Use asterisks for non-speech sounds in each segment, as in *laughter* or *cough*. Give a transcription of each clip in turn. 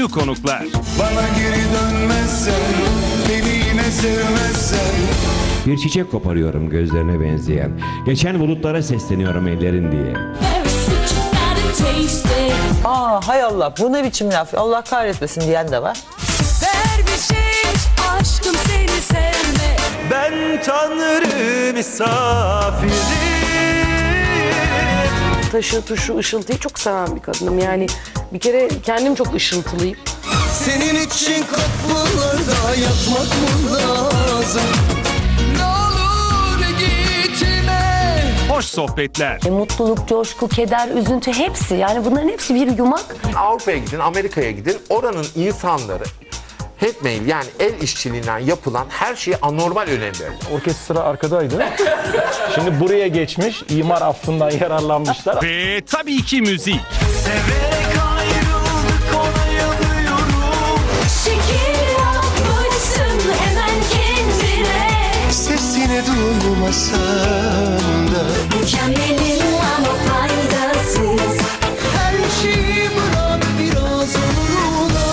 ünlü konuklar. Bana geri dönmezsen Beni yine sevmezsen Bir çiçek koparıyorum gözlerine benzeyen. Geçen bulutlara sesleniyorum ellerin diye. Aa hay Allah bu ne biçim laf Allah kahretmesin diyen de var. Ver bir şey, aşkım seni sevme. Ben Tanrı misafirim taşı, tuşu, ışıltıyı çok seven bir kadınım. Yani bir kere kendim çok ışıltılıyım. Senin için kapılarda yatmak mı lazım Ne olur gitme Hoş sohbetler. E, mutluluk, coşku, keder, üzüntü hepsi. Yani bunların hepsi bir yumak. Avrupa'ya gidin, Amerika'ya gidin. Oranın insanları handmade yani el işçiliğinden yapılan her şeye anormal önem verir. Orkestra arkadaydı. *laughs* Şimdi buraya geçmiş, imar affından *laughs* yararlanmışlar. Ve tabii ki müzik. Severek ayrıldık ona yanıyorum Şekil yapmışsın hemen kendine. Sesini duymasam da Mükemmelim ama faydasız. Her şeyi bırak biraz onuruna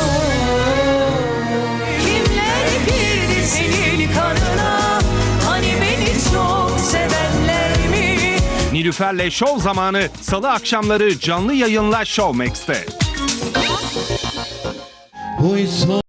Kimler girdi senin Nilüfer'le şov zamanı salı akşamları canlı yayınla Showmax'te. Oysa